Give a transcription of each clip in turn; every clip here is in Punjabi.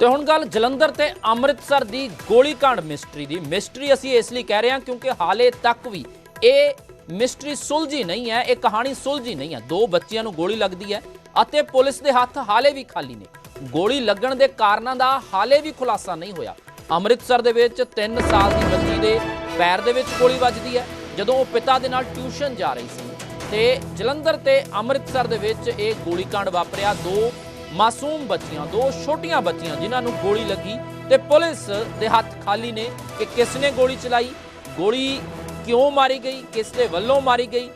ਤੇ ਹੁਣ ਗੱਲ ਜਲੰਧਰ ਤੇ ਅੰਮ੍ਰਿਤਸਰ ਦੀ ਗੋਲੀकांड ਮਿਸਟਰੀ ਦੀ। ਮਿਸਟਰੀ ਅਸੀਂ ਇਸ ਲਈ ਕਹਿ ਰਹੇ ਹਾਂ ਕਿਉਂਕਿ ਹਾਲੇ ਤੱਕ ਵੀ ਇਹ ਮਿਸਟਰੀ ਸੁਲਝੀ ਨਹੀਂ ਹੈ, ਇਹ ਕਹਾਣੀ ਸੁਲਝੀ ਨਹੀਂ ਹੈ। ਦੋ ਬੱਚਿਆਂ ਨੂੰ ਗੋਲੀ ਲੱਗਦੀ ਹੈ ਅਤੇ ਪੁਲਿਸ ਦੇ ਹੱਥ ਹਾਲੇ ਵੀ ਖਾਲੀ ਨੇ। ਗੋਲੀ ਲੱਗਣ ਦੇ ਕਾਰਨਾਂ ਦਾ ਹਾਲੇ ਵੀ ਖੁਲਾਸਾ ਨਹੀਂ ਹੋਇਆ। ਅੰਮ੍ਰਿਤਸਰ ਦੇ ਵਿੱਚ 3 ਸਾਲ ਦੀ ਬੱਚੀ ਦੇ ਪੈਰ ਦੇ ਵਿੱਚ ਗੋਲੀ ਵੱਜਦੀ ਹੈ, ਜਦੋਂ ਉਹ ਪਿਤਾ ਦੇ ਨਾਲ ਟਿਊਸ਼ਨ ਜਾ ਰਹੀ ਸੀ। ਤੇ ਜਲੰਧਰ ਤੇ ਅੰਮ੍ਰਿਤਸਰ ਦੇ ਵਿੱਚ ਇਹ ਗੋਲੀकांड ਵਾਪਰਿਆ। ਦੋ ਮਾਸੂਮ ਬੱਚੀਆਂ, ਦੋ ਛੋਟੀਆਂ ਬੱਚੀਆਂ ਜਿਨ੍ਹਾਂ ਨੂੰ ਗੋਲੀ ਲੱਗੀ ਤੇ ਪੁਲਿਸ ਦੇ ਹੱਥ ਖਾਲੀ ਨੇ ਕਿ ਕਿਸ ਨੇ ਗੋਲੀ ਚਲਾਈ, ਗੋਲੀ ਕਿਉਂ ਮਾਰੀ ਗਈ, ਕਿਸ ਦੇ ਵੱਲੋਂ ਮਾਰੀ ਗਈ,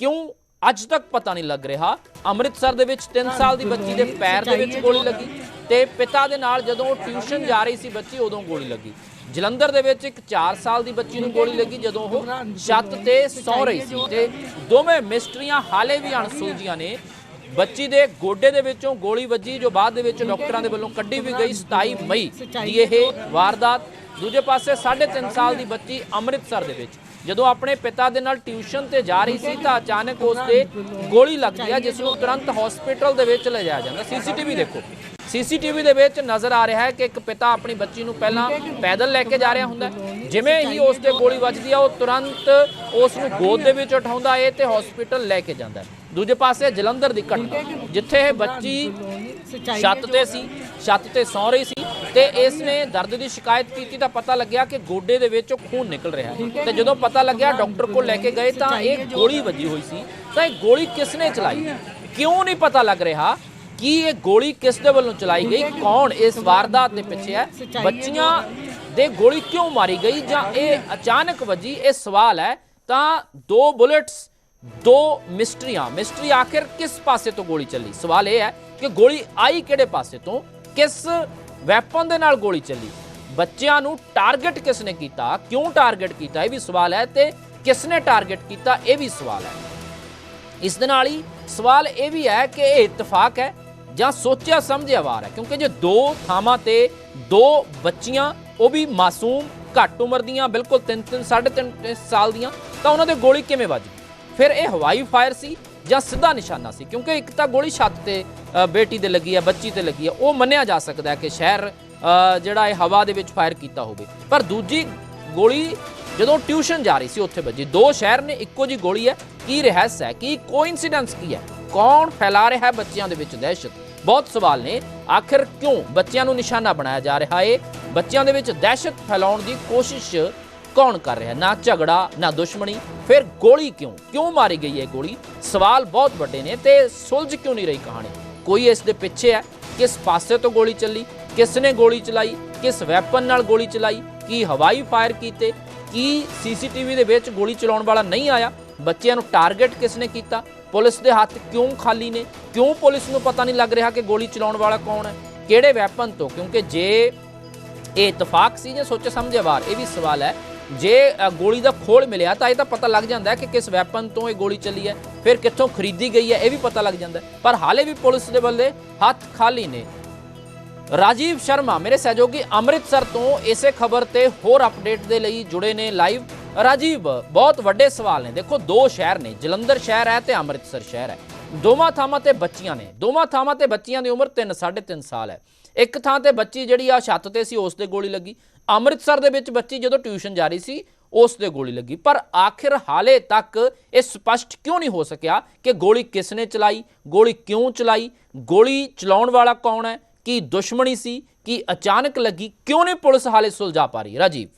ਕਿਉਂ ਅੱਜ ਤੱਕ ਪਤਾ ਨਹੀਂ ਲੱਗ ਰਿਹਾ। ਅੰਮ੍ਰਿਤਸਰ ਦੇ ਵਿੱਚ 3 ਸਾਲ ਦੀ ਬੱਚੀ ਦੇ ਪੈਰ ਦੇ ਵਿੱਚ ਗੋਲੀ ਲੱਗੀ ਤੇ ਪਿਤਾ ਦੇ ਨਾਲ ਜਦੋਂ ਟਿਊਸ਼ਨ ਜਾ ਰਹੀ ਸੀ ਬੱਚੀ ਉਦੋਂ ਗੋਲੀ ਲੱਗੀ। ਜਲੰਧਰ ਦੇ ਵਿੱਚ ਇੱਕ 4 ਸਾਲ ਦੀ ਬੱਚੀ ਨੂੰ ਗੋਲੀ ਲੱਗੀ ਜਦੋਂ ਉਹ ਛੱਤ ਤੇ ਸੌ ਰਹੀ ਸੀ ਤੇ ਦੋਵੇਂ ਮਿਸਟਰੀਆਂ ਹਾਲੇ ਵੀ ਅਣਸੁਲਝੀਆਂ ਨੇ। ਬੱਚੀ ਦੇ ਗੋਡੇ ਦੇ ਵਿੱਚੋਂ ਗੋਲੀ ਵੱਜੀ, ਜੋ ਬਾਅਦ ਦੇ ਵਿੱਚ ਡਾਕਟਰਾਂ ਦੇ ਵੱਲੋਂ ਕੱਢੀ ਵੀ ਗਈ 27 ਮਈ ਦੀ ਇਹ ਵਾਰਦਾਤ। ਦੂਜੇ ਪਾਸੇ 3.5 ਸਾਲ ਦੀ ਬੱਚੀ ਅੰਮ੍ਰਿਤਸਰ ਦੇ ਵਿੱਚ, ਜਦੋਂ ਆਪਣੇ ਪਿਤਾ ਦੇ ਨਾਲ ਟਿਊਸ਼ਨ ਤੇ ਜਾ ਰਹੀ ਸੀ ਤਾਂ ਅਚਾਨਕ ਉਸ ਤੇ ਗੋਲੀ ਲੱਗਦੀ ਹੈ ਜਿਸ ਨੂੰ ਤੁਰੰਤ ਹਸਪੀਟਲ ਦੇ ਵਿੱਚ ਲਿਜਾਇਆ ਜਾਂਦਾ। ਸੀਸੀਟੀਵੀ ਦੇਖੋ। ਸੀਸੀਟੀਵੀ ਦੇ ਵਿੱਚ ਨਜ਼ਰ ਆ ਰਿਹਾ ਹੈ ਕਿ ਇੱਕ ਪਿਤਾ ਆਪਣੀ ਬੱਚੀ ਨੂੰ ਪਹਿਲਾਂ ਪੈਦਲ ਲੈ ਕੇ ਜਾ ਰਿਹਾ ਹੁੰਦਾ ਜਿਵੇਂ ਹੀ ਉਸ ਤੇ ਗੋਲੀ ਵੱਜਦੀ ਆ, ਉਹ ਤੁਰੰਤ ਉਸ ਨੂੰ ਗੋਦ ਦੇ ਵਿੱਚ ਉਠਾਉਂਦਾ ਹੈ ਤੇ ਹਸਪੀਟਲ ਲੈ ਕੇ ਜਾਂਦਾ ਹੈ। ਦੂਜੇ ਪਾਸੇ ਜਲੰਧਰ ਦੀ ਘਟਨਾ ਜਿੱਥੇ ਇਹ ਬੱਚੀ ਛੱਤ ਤੇ ਸੀ ਛੱਤ ਤੇ ਸੌ ਰਹੀ ਸੀ ਤੇ ਇਸ ਨੇ ਦਰਦ ਦੀ ਸ਼ਿਕਾਇਤ ਕੀਤੀ ਤਾਂ ਪਤਾ ਲੱਗਿਆ ਕਿ ਗੋਡੇ ਦੇ ਵਿੱਚੋਂ ਖੂਨ ਨਿਕਲ ਰਿਹਾ ਹੈ। ਤੇ ਜਦੋਂ ਪਤਾ ਲੱਗਿਆ ਡਾਕਟਰ ਕੋਲ ਲੈ ਕੇ ਗਏ ਤਾਂ ਇਹ ਗੋਲੀ ਵੱਜੀ ਹੋਈ ਸੀ। ਤਾਂ ਇਹ ਗੋਲੀ ਕਿਸ ਨੇ ਚਲਾਈ ਕਿਉਂ ਨਹੀਂ ਪਤਾ ਲੱਗ ਰਿਹਾ ਕਿ ਇਹ ਗੋਲੀ ਕਿਸ ਦੇ ਵੱਲੋਂ ਚਲਾਈ ਗਈ? ਕੌਣ ਇਸ ਵਾਰਦਾਤ ਦੇ ਪਿੱਛੇ ਹੈ? ਬੱਚੀਆਂ ਦੇ ਗੋਲੀ ਕਿਉਂ ਮਾਰੀ ਗਈ ਜਾਂ ਇਹ ਅਚਾਨਕ ਵੱਜੀ? ਇਹ ਸਵਾਲ ਹੈ। ਤਾਂ ਦੋ ਬੁਲੇਟਸ ਦੋ ਮਿਸਟਰੀਆਂ, ਮਿਸਟਰੀ ਆਖਿਰ ਕਿਸ ਪਾਸੇ ਤੋਂ ਗੋਲੀ ਚੱਲੀ? ਸਵਾਲ ਇਹ ਹੈ ਕਿ ਗੋਲੀ ਆਈ ਕਿਹੜੇ ਪਾਸੇ ਤੋਂ? ਕਿਸ ਵੈਪਨ ਦੇ ਨਾਲ ਗੋਲੀ ਚੱਲੀ? ਬੱਚਿਆਂ ਨੂੰ ਟਾਰਗੇਟ ਕਿਸ ਨੇ ਕੀਤਾ? ਕਿਉਂ ਟਾਰਗੇਟ ਕੀਤਾ? ਇਹ ਵੀ ਸਵਾਲ ਹੈ ਤੇ ਕਿਸ ਨੇ ਟਾਰਗੇਟ ਕੀਤਾ? ਇਹ ਵੀ ਸਵਾਲ ਹੈ। ਇਸ ਦੇ ਨਾਲ ਹੀ ਸਵਾਲ ਇਹ ਵੀ ਹੈ ਕਿ ਇਹ ਇਤਫਾਕ ਹੈ ਜਾਂ ਸੋਚਿਆ ਸਮਝਿਆ ਵਾਰ ਹੈ, ਕਿਉਂਕਿ ਜੇ ਦੋ ਥਾਵਾਂ ਤੇ ਦੋ ਬੱਚੀਆਂ, ਉਹ ਵੀ ਮਾਸੂਮ ਘੱਟ ਉਮਰ ਦੀਆਂ, ਬਿਲਕੁਲ 3 3 3.5 ਸਾਲ ਦੀਆਂ, ਤਾਂ ਉਹਨਾਂ ਦੇ ਗੋਲੀ ਕਿਵੇਂ ਵੱਜ ਫਿਰ ਇਹ ਹਵਾਈ ਫਾਇਰ ਸੀ ਜਾਂ ਸਿੱਧਾ ਨਿਸ਼ਾਨਾ ਸੀ? ਕਿਉਂਕਿ ਇੱਕ ਤਾਂ ਗੋਲੀ ਛੱਤ ਤੇ ਬੇਟੀ 'ਤੇ ਲੱਗੀ ਹੈ ਬੱਚੀ ਤੇ ਲੱਗੀ ਹੈ ਉਹ ਮੰਨਿਆ ਜਾ ਸਕਦਾ ਹੈ ਕਿ ਸ਼ਹਿਰ ਜਿਹੜਾ ਇਹ ਹਵਾ ਦੇ ਵਿੱਚ ਫਾਇਰ ਕੀਤਾ ਹੋਵੇ। ਪਰ ਦੂਜੀ ਗੋਲੀ ਜਦੋਂ ਟਿਊਸ਼ਨ ਜਾ ਰਹੀ ਸੀ, ਉੱਥੇ ਵੱਜੀ। ਦੋ ਸ਼ਹਿਰ ਨੇ, ਇੱਕੋ ਜੀ ਗੋਲੀ ਹੈ। ਕੀ ਰਹੱਸ ਹੈ? ਕੀ ਕੋਇਨਸੀਡੈਂਸ ਕੀ ਹੈ? ਕੌਣ ਫੈਲਾ ਰਿਹਾ ਹੈ ਬੱਚਿਆਂ ਦੇ ਵਿੱਚ ਦਹਿਸ਼ਤ? ਬਹੁਤ ਸਵਾਲ ਨੇ, ਆਖਿਰ ਕਿਉਂ ਬੱਚਿਆਂ ਨੂੰ ਨਿਸ਼ਾਨਾ ਬਣਾਇਆ ਜਾ ਰਿਹਾ ਹੈ? ਬੱਚਿਆਂ ਦੇ ਵਿੱਚ ਦਹਿਸ਼ਤ ਫੈਲਾਉਣ ਦੀ ਕੋਸ਼ਿਸ਼ ਕੌਣ ਕਰ ਰਿਹਾ? ਨਾ ਝਗੜਾ, ਨਾ ਦੁਸ਼ਮਣੀ, ਫਿਰ ਗੋਲੀ ਕਿਉਂ? ਕਿਉਂ ਮਾਰੀ ਗਈ ਹੈ ਗੋਲੀ? ਸਵਾਲ ਬਹੁਤ ਵੱਡੇ ਨੇ ਤੇ ਸੁਲਝ ਕਿਉਂ ਨਹੀਂ ਰਹੀ ਕਹਾਣੀ? ਕੋਈ ਇਸ ਦੇ ਪਿੱਛੇ ਹੈ? ਕਿਸ ਪਾਸੇ ਤੋਂ ਗੋਲੀ ਚੱਲੀ? ਕਿਸ ਨੇ ਗੋਲੀ ਚਲਾਈ? ਕਿਸ ਵੈਪਨ ਨਾਲ ਗੋਲੀ ਚਲਾਈ? ਕੀ ਹਵਾਈ ਫਾਇਰ ਕੀਤੇ? ਕੀ ਸੀਸੀਟੀਵੀ ਦੇ ਵਿੱਚ ਗੋਲੀ ਚਲਾਉਣ ਵਾਲਾ ਨਹੀਂ ਆਇਆ? ਬੱਚਿਆਂ ਨੂੰ ਟਾਰਗੇਟ ਕਿਸ ਨੇ ਕੀਤਾ? ਪੁਲਿਸ ਦੇ ਹੱਥ ਕਿਉਂ ਖਾਲੀ ਨੇ? ਕਿਉਂ ਪੁਲਿਸ ਨੂੰ ਪਤਾ ਨਹੀਂ ਲੱਗ ਰਿਹਾ ਕਿ ਗੋਲੀ ਚਲਾਉਣ ਵਾਲਾ ਕੌਣ ਹੈ? ਕਿਹੜੇ ਵੈਪਨ ਤੋਂ? ਕਿਉਂਕਿ ਜੇ ਇਹ ਇਤਫਾਕ ਸੀ ਜਾਂ ਸੋਚੇ ਸਮਝੇ ਵਾਰ, ਇਹ ਵੀ ਸਵਾਲ ਹੈ ਜੇ ਗੋਲੀ ਦਾ ਖੋਲ ਮਿਲਿਆ ਤਾਂ ਇਹ ਤਾਂ ਪਤਾ ਲੱਗ ਜਾਂਦਾ ਕਿ ਕਿਸ ਵੈਪਨ ਤੋਂ ਇਹ ਗੋਲੀ ਚੱਲੀ ਹੈ, ਫਿਰ ਕਿੱਥੋਂ ਖਰੀਦੀ ਗਈ ਹੈ, ਇਹ ਵੀ ਪਤਾ ਲੱਗ ਜਾਂਦਾ ਪਰ ਹਾਲੇ ਵੀ ਪੁਲਿਸ ਦੇ ਵੱਲੇ ਹੱਥ ਖਾਲੀ ਨੇ। ਰਾਜੀਵ ਸ਼ਰਮਾ, ਮੇਰੇ ਸਹਿਯੋਗੀ ਅੰਮ੍ਰਿਤਸਰ ਤੋਂ ਇਸੇ ਖਬਰ ਤੇ ਹੋਰ ਅਪਡੇਟ ਦੇ ਲਈ ਜੁੜੇ ਨੇ ਲਾਈਵ। ਰਾਜੀਵ, ਬਹੁਤ ਵੱਡੇ ਸਵਾਲ ਨੇ। ਦੇਖੋ, ਦੋ ਸ਼ਹਿਰ ਨੇ, ਜਲੰਧਰ ਸ਼ਹਿਰ ਹੈ ਤੇ ਅੰਮ੍ਰਿਤਸਰ ਸ਼ਹਿਰ ਹੈ। ਦੋਵਾਂ ਥਾਵਾਂ ਤੇ ਬੱਚੀਆਂ ਨੇ। ਦੋਵਾਂ ਥਾਵਾਂ ਤੇ ਬੱਚੀਆਂ ਦੀ ਉਮਰ 3 3.5 ਸਾਲ ਹੈ। ਇੱਕ ਥਾਂ ਤੇ ਬੱਚੀ ਜਿਹੜੀ ਆ ਛੱਤ ਤੇ ਸੀ, ਉਸ ਤੇ ਗੋਲੀ ਲੱਗੀ। ਅੰਮ੍ਰਿਤਸਰ ਦੇ ਵਿੱਚ ਬੱਚੀ ਜਦੋਂ ਟਿਊਸ਼ਨ ਜਾ ਰਹੀ ਸੀ, ਉਸ ਤੇ ਗੋਲੀ ਲੱਗੀ। ਪਰ ਆਖਿਰ ਹਾਲੇ ਤੱਕ ਇਹ ਸਪਸ਼ਟ ਕਿਉਂ ਨਹੀਂ ਹੋ ਸਕਿਆ ਕਿ ਗੋਲੀ ਕਿਸ ਨੇ ਚਲਾਈ, ਗੋਲੀ ਕਿਉਂ ਚਲਾਈ, ਗੋਲੀ ਚਲਾਉਣ ਵਾਲਾ ਕੌਣ ਹੈ, ਕੀ ਦੁਸ਼ਮਣੀ ਸੀ, ਕੀ ਅਚਾਨਕ ਲੱਗੀ, ਕਿਉਂ ਨਹੀਂ ਪੁਲਿਸ ਹਾਲੇ ਸੁਲਝਾ ਪਾ ਰਹੀ ਰਾਜੀਵ।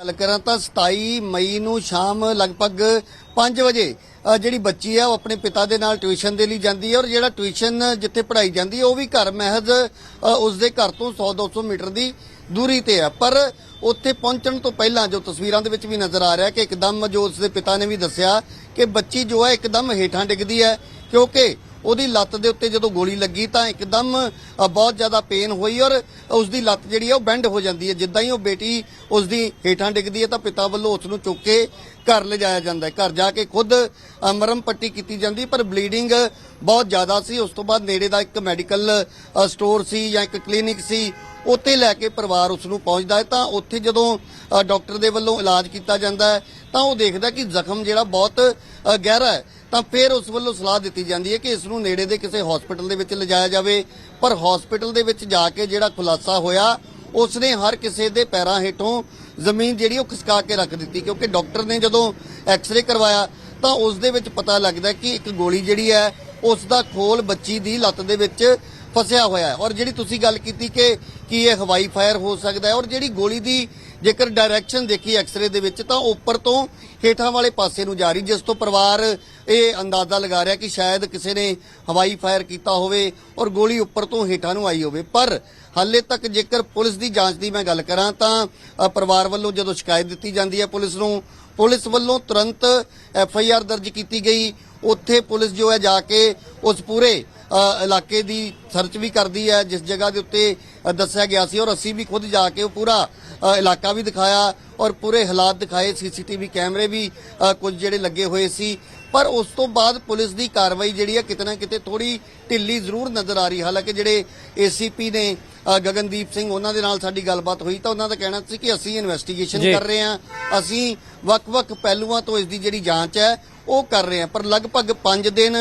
ਗੱਲ ਕਰਾਂ ਤਾਂ 27 ਮਈ ਨੂੰ ਸ਼ਾਮ ਲਗਭਗ 5 ਵਜੇ ਜਿਹੜੀ ਬੱਚੀ ਹੈ ਉਹ ਆਪਣੇ ਪਿਤਾ ਦੇ ਨਾਲ ਟਿਊਸ਼ਨ ਦੇ ਲਈ ਜਾਂਦੀ ਹੈ ਔਰ ਜਿਹੜਾ ਟਿਊਸ਼ਨ ਜਿੱਥੇ ਪੜ੍ਹਾਈ ਜਾਂਦੀ ਹੈ ਉਹ ਵੀ ਘਰ ਮਹਿਜ਼ ਅ, ਉਸ ਦੇ ਘਰ ਤੋਂ 100-200 ਮੀਟਰ ਦੀ ਦੂਰੀ ਤੇ ਹੈ ਪਰ ਉੱਥੇ ਪਹੁੰਚਣ ਤੋਂ ਪਹਿਲਾਂ ਜੋ ਤਸਵੀਰਾਂ ਦੇ ਵਿੱਚ ਵੀ ਨਜ਼ਰ ਆ ਰਿਹਾ ਕਿ ਇੱਕਦਮ ਜੋ ਉਸ ਦੇ ਪਿਤਾ ਨੇ ਵੀ ਦੱਸਿਆ ਕਿ ਬੱਚੀ ਜੋ ਹੈ ਇੱਕਦਮ ਹੇਠਾਂ ਡਿੱਗਦੀ ਹੈ ਕਿਉਂਕਿ ਉਹਦੀ ਲੱਤ ਦੇ ਉੱਤੇ ਜਦੋਂ ਗੋਲੀ ਲੱਗੀ ਤਾਂ ਇੱਕਦਮ ਬਹੁਤ ਜ਼ਿਆਦਾ ਪੇਨ ਹੋਈ ਔਰ ਉਸ ਦੀ ਲੱਤ ਜਿਹੜੀ ਹੈ ਉਹ ਬੈਂਡ ਹੋ ਜਾਂਦੀ ਹੈ। ਜਿੱਦਾਂ ਹੀ ਉਹ ਬੇਟੀ ਉਸ ਦੀ ਹੇਠਾਂ ਡਿੱਗਦੀ ਹੈ ਤਾਂ ਪਿਤਾ ਵੱਲੋਂ ਉਸ ਨੂੰ ਚੁੱਕ ਕੇ ਘਰ ਲਿਜਾਇਆ ਜਾਂਦਾ ਹੈ। ਘਰ ਜਾ ਕੇ ਖੁਦ ਮਰਮ ਪੱਟੀ ਕੀਤੀ ਜਾਂਦੀ, ਪਰ ਬਲੀਡਿੰਗ ਬਹੁਤ ਜ਼ਿਆਦਾ ਸੀ। ਉਸ ਤੋਂ ਬਾਅਦ ਨੇੜੇ ਦਾ ਇੱਕ ਮੈਡੀਕਲ ਸਟੋਰ ਸੀ ਜਾਂ ਇੱਕ ਕਲੀਨਿਕ ਸੀ, ਉੱਥੇ ਲੈ ਕੇ ਪਰਿਵਾਰ ਉਸ ਨੂੰ ਪਹੁੰਚਦਾ ਹੈ। ਤਾਂ ਉੱਥੇ ਜਦੋਂ ਡਾਕਟਰ ਦੇ ਵੱਲੋਂ ਇਲਾਜ ਕੀਤਾ ਜਾਂਦਾ ਹੈ, ਤਾਂ ਉਹ ਦੇਖਦਾ ਕਿ ਜ਼ਖਮ ਜਿਹੜਾ ਬਹੁਤ ਗਹਿਰਾ ਹੈ। ਤਾਂ ਫਿਰ ਉਸ ਵੱਲੋਂ ਸਲਾਹ ਦਿੱਤੀ ਜਾਂਦੀ ਹੈ ਕਿ ਇਸ ਨੂੰ ਨੇੜੇ ਦੇ ਕਿਸੇ ਹਸਪੀਟਲ ਦੇ ਵਿੱਚ ਲਿਜਾਇਆ ਜਾਵੇ। ਪਰ ਹਸਪੀਟਲ ਦੇ ਵਿੱਚ ਜਾ ਕੇ ਜਿਹੜਾ ਖੁਲਾਸਾ ਹੋਇਆ, ਉਸਨੇ ਹਰ ਕਿਸੇ ਦੇ ਪੈਰਾਂ ਹੇਠੋਂ ਜ਼ਮੀਨ ਜਿਹੜੀ ਉਹ ਖਿਸਕਾ ਕੇ ਰੱਖ ਦਿੱਤੀ ਕਿਉਂਕਿ ਡਾਕਟਰ ਨੇ ਜਦੋਂ ਐਕਸ-ਰੇ ਕਰਵਾਇਆ, ਤਾਂ ਉਸ ਦੇ ਵਿੱਚ ਪਤਾ ਲੱਗਦਾ ਕਿ ਇੱਕ ਗੋਲੀ ਜਿਹੜੀ ਹੈ ਉਸ ਦਾ ਖੋਲ ਬੱਚੀ ਦੀ ਲੱਤ ਦੇ ਵਿੱਚ ਫਸਿਆ ਹੋਇਆ ਹੈ। ਔਰ ਜਿਹੜੀ ਤੁਸੀਂ ਗੱਲ ਕੀਤੀ ਕਿ ਕੀ ਇਹ ਹਵਾਈ ਫਾਇਰ ਹੋ ਸਕਦਾ ਹੈ, ਔਰ ਜਿਹੜੀ ਗੋਲੀ ਦੀ ਜੇਕਰ ਡਾਇਰੈਕਸ਼ਨ ਦੇਖੀ ਐਕਸ-ਰੇ ਦੇ ਵਿੱਚ, ਤਾਂ ਉੱਪਰ ਤੋਂ ਹੇਠਾਂ ਵਾਲੇ ਪਾਸੇ ਨੂੰ ਜਾ ਰਹੀ, ਜਿਸ ਤੋਂ ਪਰਿਵਾਰ ਇਹ ਅੰਦਾਜ਼ਾ ਲਗਾ ਰਿਹਾ ਕਿ ਸ਼ਾਇਦ ਕਿਸੇ ਨੇ ਹਵਾਈ ਫਾਇਰ ਕੀਤਾ ਹੋਵੇ ਔਰ ਗੋਲੀ ਉੱਪਰ ਤੋਂ ਹੇਠਾਂ ਨੂੰ ਆਈ ਹੋਵੇ। ਪਰ ਹਾਲੇ ਤੱਕ ਜੇਕਰ ਪੁਲਿਸ ਦੀ ਜਾਂਚ ਦੀ ਮੈਂ ਗੱਲ ਕਰਾਂ, ਤਾਂ ਪਰਿਵਾਰ ਵੱਲੋਂ ਜਦੋਂ ਸ਼ਿਕਾਇਤ ਦਿੱਤੀ ਜਾਂਦੀ ਹੈ ਪੁਲਿਸ ਨੂੰ, ਪੁਲਿਸ ਵੱਲੋਂ ਤੁਰੰਤ ਐਫ ਆਈ ਆਰ ਦਰਜ ਕੀਤੀ ਗਈ। ਉੱਥੇ ਪੁਲਿਸ ਜੋ ਹੈ ਜਾ ਕੇ ਉਸ ਪੂਰੇ ਇਲਾਕੇ ਦੀ ਸਰਚ ਵੀ ਕਰਦੀ ਹੈ, ਜਿਸ ਜਗ੍ਹਾ ਦੇ ਉੱਤੇ ਦੱਸਿਆ ਗਿਆ ਸੀ ਔਰ ਅਸੀਂ ਵੀ ਖੁਦ ਜਾ ਕੇ ਉਹ ਪੂਰਾ ਇਲਾਕਾ ਵੀ ਦਿਖਾਇਆ ਔਰ ਪੂਰੇ ਹਾਲਾਤ ਦਿਖਾਏ ਸੀਸੀਟੀਵੀ ਕੈਮਰੇ ਵੀ ਕੁਝ ਜਿਹੜੇ ਲੱਗੇ ਹੋਏ ਸੀ। ਪਰ ਉਸ ਤੋਂ ਬਾਅਦ ਪੁਲਿਸ ਦੀ ਕਾਰਵਾਈ ਜਿਹੜੀ ਹੈ ਕਿਤੇ ਨਾ ਕਿਤੇ ਥੋੜੀ ਢਿੱਲੀ ਜ਼ਰੂਰ ਨਜ਼ਰ ਆ ਰਹੀ ਹਾਲਾਂਕਿ ਜਿਹੜੇ ਏਸੀਪੀ ਨੇ ਗਗਨਦੀਪ ਸਿੰਘ ਉਹਨਾਂ ਦੇ ਨਾਲ ਸਾਡੀ ਗੱਲਬਾਤ ਹੋਈ ਤਾਂ ਉਹਨਾਂ ਦਾ ਕਹਿਣਾ ਸੀ ਕਿ ਅਸੀਂ ਇਨਵੈਸਟੀਗੇਸ਼ਨ। ਕਰ ਰਹੇ ਹਾਂ। ਅਸੀਂ ਵੱਖ-ਵੱਖ ਪਹਿਲੂਆਂ ਤੋਂ ਇਸ ਦੀ ਜਿਹੜੀ ਜਾਂਚ ਹੈ ਉਹ ਕਰ ਰਹੇ ਹਾਂ। ਪਰ ਲਗਭਗ 5 ਦਿਨ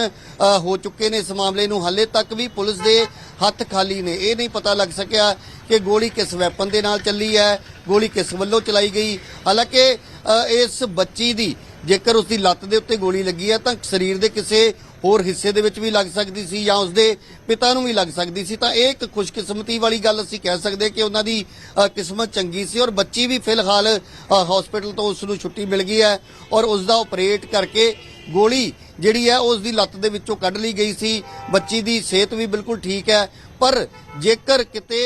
ਹੋ ਚੁੱਕੇ ਨੇ ਇਸ ਮਾਮਲੇ ਨੂੰ। ਹਾਲੇ ਤੱਕ ਵੀ ਪੁਲਿਸ ਦੇ ਹੱਥ ਖਾਲੀ ਨੇ। ਇਹ ਨਹੀਂ ਪਤਾ ਲੱਗ ਸਕਿਆ ਕਿ ਗੋਲੀ ਕਿਸ ਵੈਪਨ ਦੇ ਨਾਲ ਚੱਲੀ ਹੈ, ਗੋਲੀ ਕਿਸ ਵੱਲੋਂ ਚਲਾਈ ਗਈ। ਹਾਲਾਂਕਿ ਇਸ ਬੱਚੀ ਦੀ ਜੇਕਰ ਉਸ ਦੀ ਲੱਤ ਦੇ ਉੱਤੇ ਗੋਲੀ ਲੱਗੀ ਹੈ, ਤਾਂ ਸਰੀਰ ਦੇ ਕਿਸੇ ਹੋਰ ਹਿੱਸੇ ਦੇ ਵਿੱਚ ਵੀ ਲੱਗ ਸਕਦੀ ਸੀ ਜਾਂ ਉਸਦੇ ਪਿਤਾ ਨੂੰ ਵੀ ਲੱਗ ਸਕਦੀ ਸੀ। ਤਾਂ ਇਹ ਇੱਕ ਖੁਸ਼ਕਿਸਮਤੀ ਵਾਲੀ ਗੱਲ ਅਸੀਂ ਕਹਿ ਸਕਦੇ ਕਿ ਉਹਨਾਂ ਦੀ ਕਿਸਮਤ ਚੰਗੀ ਸੀ ਔਰ ਬੱਚੀ ਵੀ ਫਿਲਹਾਲ ਹਸਪੀਟਲ ਤੋਂ ਉਸ ਨੂੰ ਛੁੱਟੀ ਮਿਲ ਗਈ ਹੈ ਔਰ ਉਸ ਦਾ ਆਪਰੇਟ ਕਰਕੇ ਗੋਲੀ ਜਿਹੜੀ ਹੈ ਉਸ ਦੀ ਲੱਤ ਦੇ ਵਿੱਚੋਂ ਕੱਢ ਲਈ ਗਈ ਸੀ। ਬੱਚੀ ਦੀ ਸਿਹਤ ਵੀ ਬਿਲਕੁਲ ਠੀਕ ਹੈ ਪਰ ਜੇਕਰ ਕਿਤੇ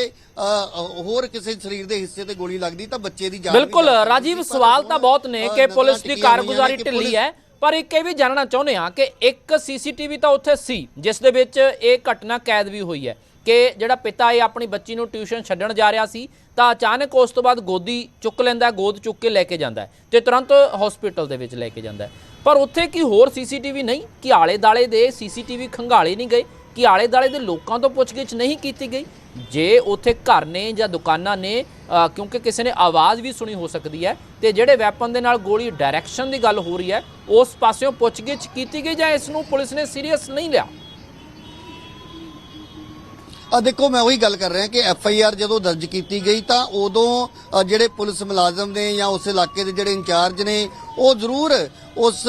ਹੋਰ ਕਿਸੇ ਸਰੀਰ ਦੇ ਹਿੱਸੇ ਤੇ ਗੋਲੀ ਲੱਗਦੀ ਤਾਂ ਬੱਚੇ ਦੀ ਜਾਨ ਬਿਲਕੁਲ ਰਾਜੀਵ ਸਵਾਲ ਤਾਂ ਬਹੁਤ ਨੇ ਕਿ ਪੁਲਿਸ ਦੀ ਕਾਰਗੁਜ਼ਾਰੀ ਢਿੱਲੀ ਹੈ ਪਰ ਇੱਕ ਇਹ ਵੀ ਜਾਣਨਾ ਚਾਹੁੰਦੇ ਹਾਂ ਕਿ ਇੱਕ ਸੀਸੀਟੀਵੀ ਤਾਂ ਉੱਥੇ ਸੀ ਜਿਸ ਦੇ ਵਿੱਚ ਇਹ ਘਟਨਾ ਕੈਦ ਵੀ ਹੋਈ ਹੈ। ਕਿ ਜਿਹੜਾ ਪਿਤਾ ਇਹ ਆਪਣੀ ਬੱਚੀ ਨੂੰ ਟਿਊਸ਼ਨ ਛੱਡਣ ਜਾ ਰਿਹਾ ਸੀ, ਤਾਂ ਅਚਾਨਕ ਉਸ ਤੋਂ ਬਾਅਦ ਗੋਦੀ ਚੁੱਕ ਲੈਂਦਾ, ਗੋਦ ਚੁੱਕ ਕੇ ਲੈ ਕੇ ਜਾਂਦਾ ਹੈ ਤੇ ਤੁਰੰਤ ਹਸਪੀਟਲ ਦੇ ਵਿੱਚ ਲੈ ਕੇ ਜਾਂਦਾ ਪਰ ਉੱਥੇ ਕੀ ਹੋਰ ਸੀਸੀਟੀਵੀ ਨਹੀਂ? ਕਿ ਆਲੇ ਦਾਲੇ ਦੇ ਸੀਸੀਟੀਵੀ ਖੰਗਾਲੇ ਨਹੀਂ ਗਏ? ਕਿ ਆਲੇ ਦਾਲੇ ਦੇ ਲੋਕਾਂ ਤੋਂ ਪੁੱਛਗਿੱਛ ਨਹੀਂ ਕੀਤੀ ਗਈ? ਜੇ ਉੱਥੇ ਘਰ ਨੇ ਜਾਂ ਦੁਕਾਨਾਂ ਨੇ ਕਿਉਂਕਿ ਕਿਸੇ ਨੇ ਆਵਾਜ਼ ਵੀ ਸੁਣੀ ਹੋ ਸਕਦੀ ਹੈ, ਤੇ ਜਿਹੜੇ ਵੈਪਨ ਦੇ ਨਾਲ ਗੋਲੀ ਡਾਇਰੈਕਸ਼ਨ ਦੀ ਗੱਲ ਹੋ ਰਹੀ ਹੈ, ਉਸ ਪਾਸਿਓਂ ਪੁੱਛਗਿੱਛ ਕੀਤੀ ਗਈ ਜਾਂ ਇਸ ਨੂੰ ਪੁਲਿਸ ਨੇ ਸੀਰੀਅਸ ਨਹੀਂ ਲਿਆ? ਆ ਦੇਖੋ, ਮੈਂ ਉਹੀ ਗੱਲ ਕਰ ਰਿਹਾ ਕਿ ਐਫ ਆਈ ਆਰ ਜਦੋਂ ਦਰਜ ਕੀਤੀ ਗਈ ਤਾਂ ਉਦੋਂ ਜਿਹੜੇ ਪੁਲਿਸ ਮੁਲਾਜ਼ਮ ਨੇ ਜਾਂ ਉਸ ਇਲਾਕੇ ਦੇ ਜਿਹੜੇ ਇੰਚਾਰਜ ਨੇ, ਉਹ ਜ਼ਰੂਰ ਉਸ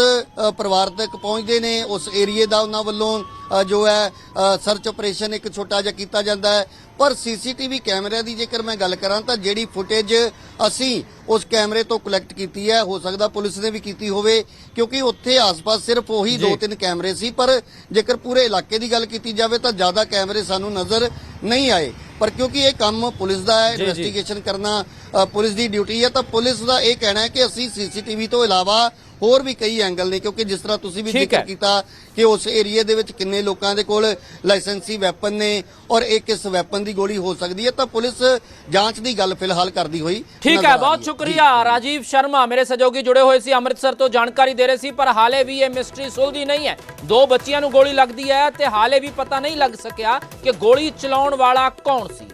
ਪਰਿਵਾਰ ਤੱਕ ਪਹੁੰਚਦੇ ਨੇ, ਉਸ ਏਰੀਏ ਦਾ ਉਹਨਾਂ ਵੱਲੋਂ ਜੋ ਹੈ ਸਰਚ ਆਪਰੇਸ਼ਨ ਇੱਕ ਛੋਟਾ ਜਿਹਾ ਕੀਤਾ ਜਾਂਦਾ ਹੈ। ਪਰ ਸੀਸੀਟੀਵੀ ਕੈਮਰਿਆਂ ਦੀ ਜੇਕਰ ਮੈਂ ਗੱਲ ਕਰਾਂ ਤਾਂ ਜਿਹੜੀ ਫੁਟੇਜ ਅਸੀਂ ਉਸ ਕੈਮਰੇ ਤੋਂ ਕਲੈਕਟ ਕੀਤੀ ਹੈ ਹੋ ਸਕਦਾ ਪੁਲਿਸ ਨੇ ਵੀ ਕੀਤੀ ਹੋਵੇ ਕਿਉਂਕਿ ਉੱਥੇ ਆਸ-ਪਾਸ ਸਿਰਫ ਉਹੀ ਦੋ ਤਿੰਨ ਕੈਮਰੇ ਸੀ ਪਰ ਜੇਕਰ ਪੂਰੇ ਇਲਾਕੇ ਦੀ ਗੱਲ ਕੀਤੀ ਜਾਵੇ ਤਾਂ ਜ਼ਿਆਦਾ ਕੈਮਰੇ ਸਾਨੂੰ ਨਜ਼ਰ ਨਹੀਂ ਆਏ ਪਰ ਕਿਉਂਕਿ ਇਹ ਕੰਮ ਪੁਲਿਸ ਦਾ ਹੈ। ਇਨਵੈਸਟੀਗੇਸ਼ਨ ਕਰਨਾ ਪੁਲਿਸ ਦੀ ਡਿਊਟੀ ਹੈ ਤਾਂ ਪੁਲਿਸ ਦਾ ਇਹ ਕਹਿਣਾ ਹੈ ਕਿ ਅਸੀਂ ਸੀਸੀਟੀਵੀ ਤੋਂ ਇਲਾਵਾ ਹੋਰ ਵੀ ਕਈ ਐਂਗਲ ਨੇ ਕਿਉਂਕਿ ਜਿਸ ਤਰ੍ਹਾਂ ਤੁਸੀਂ ਵੀ ਜ਼ਿਕਰ। ਕੀਤਾ ਕਿ ਉਸ ਏਰੀਏ ਦੇ ਵਿੱਚ ਕਿੰਨੇ ਲੋਕਾਂ ਦੇ ਕੋਲ ਲਾਇਸੈਂਸੀ ਵੈਪਨ ਨੇ ਔਰ ਇਹ ਕਿਸ ਵੈਪਨ ਦੀ ਗੋਲੀ ਹੋ ਸਕਦੀ ਹੈ ਤਾਂ ਪੁਲਿਸ ਜਾਂਚ ਦੀ ਗੱਲ ਫਿਲਹਾਲ ਕਰਦੀ ਹੋਈ ਠੀਕ ਹੈ ਬਹੁਤ। ਸ਼ੁਕਰੀਆ ਰਾਜੀਵ ਸ਼ਰਮਾ ਮੇਰੇ ਸਹਿਯੋਗੀ ਜੁੜੇ ਹੋਏ ਸੀ ਅੰਮ੍ਰਿਤਸਰ ਤੋਂ ਜਾਣਕਾਰੀ ਦੇ ਰਹੇ ਸੀ ਪਰ ਹਾਲੇ ਵੀ ਇਹ ਮਿਸਟਰੀ ਸੁਲਝੀ ਨਹੀਂ ਹੈ ਦੋ ਬੱਚਿਆਂ ਨੂੰ ਗੋਲੀ ਲੱਗਦੀ ਹੈ ਤੇ ਹਾਲੇ ਵੀ ਪਤਾ ਨਹੀਂ ਲੱਗ ਸਕਿਆ ਕਿ ਗੋਲੀ ਚਲਾਉਣ ਵਾਲਾ ਕੌਣ ਸੀ